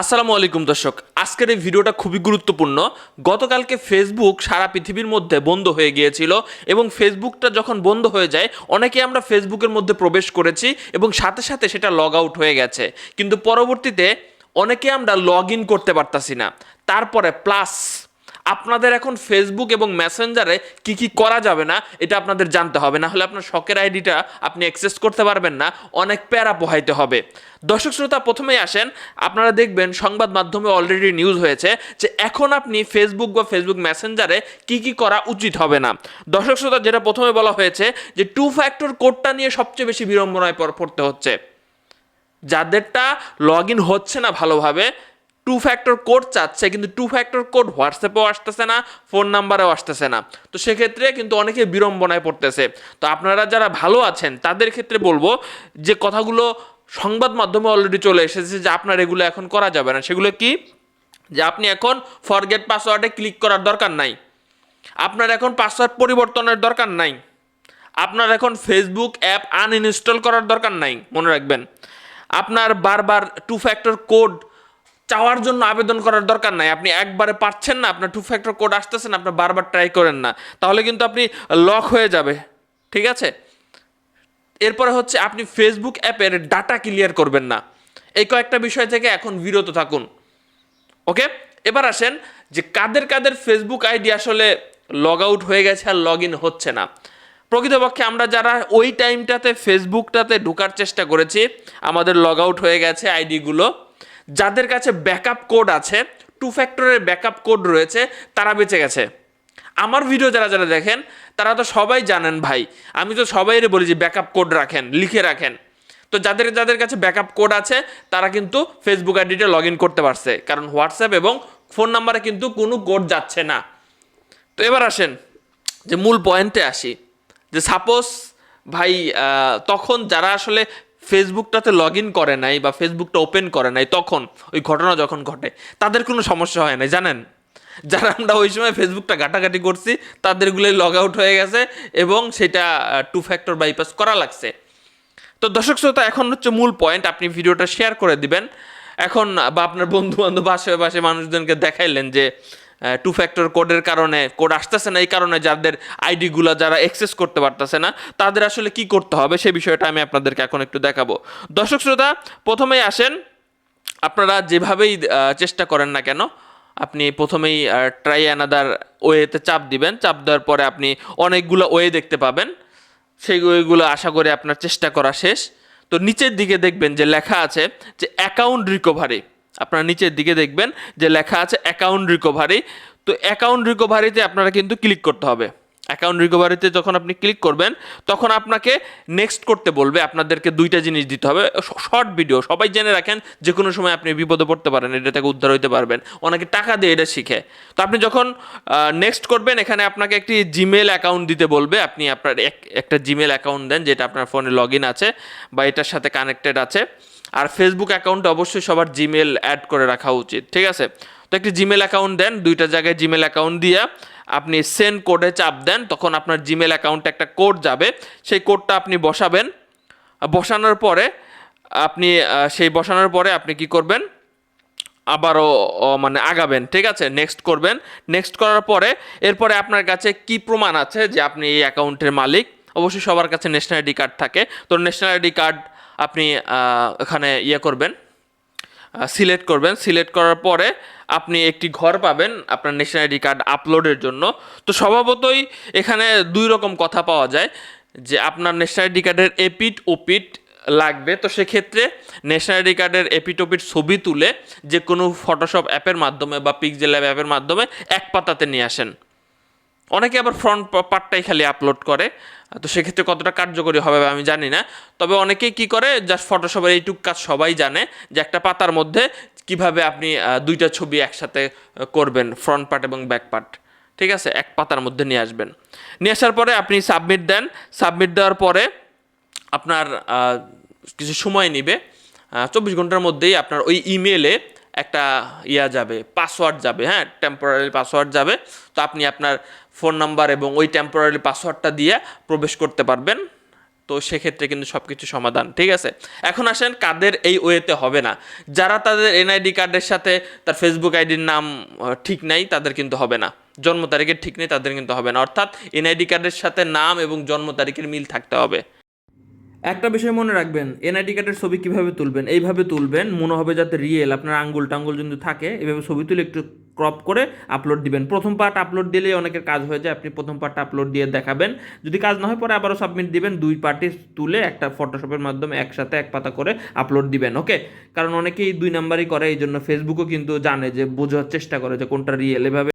আসসালামু আলাইকুম দর্শক। আজকের এই ভিডিওটা খুবই গুরুত্বপূর্ণ। গতকালকে ফেসবুক সারা পৃথিবীর মধ্যে বন্ধ হয়ে গিয়েছিল এবং ফেসবুকটা যখন বন্ধ হয়ে যায়, অনেকে আমরা ফেসবুকের মধ্যে প্রবেশ করেছি এবং সাথে সাথে সেটা লগ আউট হয়ে গেছে। কিন্তু পরবর্তীতে অনেকে আমরা লগ ইন করতে পারতাছি না। তারপরে প্লাস আপনাদের এখন ফেসবুক এবং মেসেঞ্জারে কি কি করা যাবে না, এটা আপনাদের জানতে হবে। না হলে আপনার শখের আইডিটা আপনি অ্যাক্সেস করতে পারবেন না, অনেক প্যারা পোহাইতে হবে। দর্শক শ্রোতা, প্রথমেই আসেন, আপনারা দেখবেন সংবাদ মাধ্যমে অলরেডি নিউজ হয়েছে যে এখন আপনি ফেসবুক বা ফেসবুক মেসেঞ্জারে কি কি করা উচিত হবে না। দর্শক শ্রোতা, যেটা প্রথমে বলা হয়েছে যে টু ফ্যাক্টর কোডটা নিয়ে সবচেয়ে বেশি বিড়ম্বনায় পড়তে হচ্ছে। যাদেরটা লগ ইন হচ্ছে না ভালোভাবে টু ফ্যাক্টর কোড চাচ্ছে, কিন্তু টু ফ্যাক্টর কোড হোয়াটসঅ্যাপেও আসতেছে না ফোন নাম্বারেও আসতেছে না। তো সেক্ষেত্রে কিন্তু অনেকে বিড়ম্বনায় পড়তেছে। তো আপনারা যারা ভালো আছেন, তাদের ক্ষেত্রে বলব যে কথাগুলো সংবাদ মাধ্যমে অলরেডি চলে এসেছে যে আপনার এগুলো এখন করা যাবে না। সেগুলো কি? যে আপনি এখন ফরগেট পাসওয়ার্ডে ক্লিক করার দরকার নাই। আপনার এখন পাসওয়ার্ড পরিবর্তনের দরকার নাই। আপনার এখন ফেসবুক অ্যাপ আনইনস্টল করার দরকার নাই। মনে রাখবেন। আপনার বারবার টু ফ্যাক্টর কোড চাওয়ার জন্য আবেদন করার দরকার নাই। আপনি একবারে পারছেন না, আপনার টু ফ্যাক্টর কোড আসতেছে না আপনার বারবার ট্রাই করেন না। তাহলে কিন্তু আপনি লক হয়ে যাবে, ঠিক আছে? এরপরে হচ্ছে আপনি ফেসবুক অ্যাপের ডাটা ক্লিয়ার করবেন না। এই কয়েকটা বিষয় থেকে এখন বিরত থাকুন। ওকে এবার আসেন যে কাদের কাদের ফেসবুক আইডি আসলে লগ আউট হয়ে গেছে আর লগ ইন হচ্ছে না। প্রকৃতপক্ষে আমরা যারা ওই টাইমটাতে ফেসবুকটাতে ঢোকার চেষ্টা করেছি, আমাদের লগ আউট হয়ে গেছে আইডিগুলো যাদের কাছে ব্যাকআপ কোড আছে টু ফ্যাক্টরের ব্যাকআপ কোড রয়েছে, তারা বেঁচে গেছে। আমার ভিডিও যারা যারা দেখেন, তারা তো সবাই জানেন ভাই, আমি তো সবাইরে বলি যে ব্যাকআপ কোড রাখেন, লিখে রাখেন। তো যাদের যাদের কাছে ব্যাকআপ কোড আছে, তারা কিন্তু ফেসবুক আইডিটা লগ ইন করতে পারছে। কারণ হোয়াটসঅ্যাপ এবং ফোন নাম্বারে কিন্তু কোনো কোড যাচ্ছে না। তো এবার আসেন, যে মূল পয়েন্টে আসি। যে সাপোজ ভাই তখন যারা আসলে ফেসবুকটাতে লগ ইন করে নাই বা ফেসবুকটা ওপেন করে নাই, তখন ওই ঘটনা যখন ঘটে, তাদের কোনো সমস্যা হয় নাই, জানেন? যারা আমরা ওই সময় ফেসবুকটা ঘাটাঘাটি করছি, তাদেরগুলোই লগ আউট হয়ে গেছে এবং সেটা টু ফ্যাক্টর বাইপাস করা লাগছে। তো দর্শক শ্রোতা, এখন হচ্ছে মূল পয়েন্ট আপনি ভিডিওটা শেয়ার করে দিবেন। এখন বা আপনার বন্ধু বান্ধব আশেপাশে মানুষজনকে দেখাইলেন যে টু ফ্যাক্টর কোডের কারণে কোড আসতেছে না এই কারণে যাদের আইডিগুলো যারা অ্যাক্সেস করতে পারতেছে না, তাদের আসলে কি করতে হবে সে বিষয়টা আমি আপনাদেরকে এখন একটু দেখাবো। দর্শক শ্রোতা, প্রথমেই আসেন, আপনারা যেভাবেই চেষ্টা করেন না কেন, আপনি প্রথমেই ট্রাই অ্যানাদার ওয়েতে চাপ দিবেন। চাপ দেওয়ার পরে আপনি অনেকগুলো ওয়ে দেখতে পাবেন। সেই ওয়েগুলো আশা করে আপনার চেষ্টা করা শেষ। তো নিচের দিকে দেখবেন যে লেখা আছে যে অ্যাকাউন্ট রিকভারি আপনারা নিচের দিকে দেখবেন যে লেখা আছে অ্যাকাউন্ট রিকভারি তো অ্যাকাউন্ট রিকভারিতে আপনারা কিন্তু ক্লিক করতে হবে। অ্যাকাউন্ট রিকভারিতে যখন আপনি ক্লিক করবেন, তখন আপনাকে নেক্সট করতে বলবে, আপনাদেরকে দুইটা জিনিস দিতে হবে। শর্ট ভিডিও সবাই জেনে রাখেন যে কোনো সময় আপনি বিপদে পড়তে পারেন, এটা থেকে উদ্ধার হইতে পারবেন। অনেকে টাকা দিয়ে এটা শিখে। তো আপনি যখন নেক্সট করবেন, এখানে আপনাকে একটি জিমেল অ্যাকাউন্ট দিতে বলবে। আপনি আপনার এক- একটা জিমেল অ্যাকাউন্ট দেন, যেটা আপনার ফোনে লগ আছে বা এটার সাথে কানেক্টেড আছে। আর ফেসবুক অ্যাকাউন্ট অবশ্যই সবার জিমেল অ্যাড করে রাখা উচিত, ঠিক আছে? তো একটি জিমেল অ্যাকাউন্ট দেন, দুইটা জায়গায় জিমেল অ্যাকাউন্ট দিয়ে আপনি সেন্ড কোডে চাপ দেন, তখন আপনার জিমেল অ্যাকাউন্টে একটা কোড যাবে, সেই কোডটা আপনি বসাবেন। বসানোর পরে আপনি সেই বসানোর পরে আপনি কি করবেন? আবারও মানে আগাবেন, ঠিক আছে? নেক্সট করবেন। নেক্সট করার পরে, এরপরে আপনার কাছে কি প্রমাণ আছে যে আপনি এই অ্যাকাউন্টের মালিক? অবশ্যই সবার কাছে ন্যাশনাল আইডি কার্ড থাকে। তো ন্যাশনাল আইডি কার্ড আপনি এখানে ইয়ে করবেন সিলেক্ট করবেন। সিলেক্ট করার পরে আপনি একটি ঘর পাবেন আপনার ন্যাশনাল আইডি কার্ড আপলোডের জন্য। তো স্বভাবতই এখানে দুই রকম কথা পাওয়া যায়, যে আপনার ন্যাশনাল আইডি কার্ডের এপিট ওপিট লাগবে। তো সেক্ষেত্রে ন্যাশনাল আইডি কার্ডের এপিট ওপিট ছবি তুলে যে কোনো ফটোশপ অ্যাপের মাধ্যমে বা অ্যাপ অ্যাপের মাধ্যমে এক পাতাতে নিয়ে আসেন। অনেকে আবার ফ্রন্ট পার্টটাই খালি আপলোড করে, তো সেক্ষেত্রে কতটা কার্যকরী হবে আমি জানি না। তবে অনেকেই কি করে জাস্ট ফটোশপের এইটুক কাজ সবাই জানে যে একটা পাতার মধ্যে কীভাবে আপনি দুইটা ছবি একসাথে করবেন ফ্রন্ট পার্ট এবং ব্যাক পার্ট ঠিক আছে? এক পাতার মধ্যে নিয়ে আসবেন। নিয়ে আসার পরে আপনি সাবমিট দেন। সাবমিট দেওয়ার পরে আপনার কিছু সময় নিবে। চব্বিশ ঘণ্টার মধ্যেই আপনার ওই ইমেলে একটা ইয়া যাবে পাসওয়ার্ড যাবে হ্যাঁ টেম্পোরারি পাসওয়ার্ড যাবে। তো আপনি আপনার ফোন নাম্বার এবং ওই টেম্পোরারি পাসওয়ার্ডটা দিয়ে প্রবেশ করতে পারবেন। তো সেক্ষেত্রে কিন্তু সব কিছু সমাধান, ঠিক আছে? এখন আসেন কাদের এই ওয়েতে হবে না। যারা তাদের এনআইডি কার্ডের সাথে তার ফেসবুক আইডির নাম ঠিক নাই, তাদের কিন্তু হবে না। জন্ম তারিখের ঠিক নেই, তাদের কিন্তু হবে না। অর্থাৎ এনআইডি কার্ডের সাথে নাম এবং জন্ম তারিখের মিল থাকতে হবে। একটা বিষয় মনে রাখবেন, এনআইডি কার্ডের ছবি কীভাবে তুলবেন? এইভাবে তুলবেন, মনে হবে যাতে রিয়েল আপনার আঙ্গুল টাঙ্গুল যদি থাকে, এইভাবে ছবি তুলে একটু ক্রপ করে আপলোড দিবেন। প্রথম পার্ট আপলোড দিলেই অনেকের কাজ হয়ে যায়, আপনি প্রথম পার্টটা আপলোড দিয়ে দেখাবেন। যদি কাজ না হয়, পরে আবারও সাবমিট দিবেন, দুই পার্টি তুলে একটা ফটোশপের মাধ্যমে একসাথে এক পাতা করে আপলোড দিবেন ওকে কারণ অনেকেই দুই নাম্বারই করে এই জন্য ফেসবুকও কিন্তু জানে যে বোঝার চেষ্টা করে যে কোনটা রিয়েল এভাবে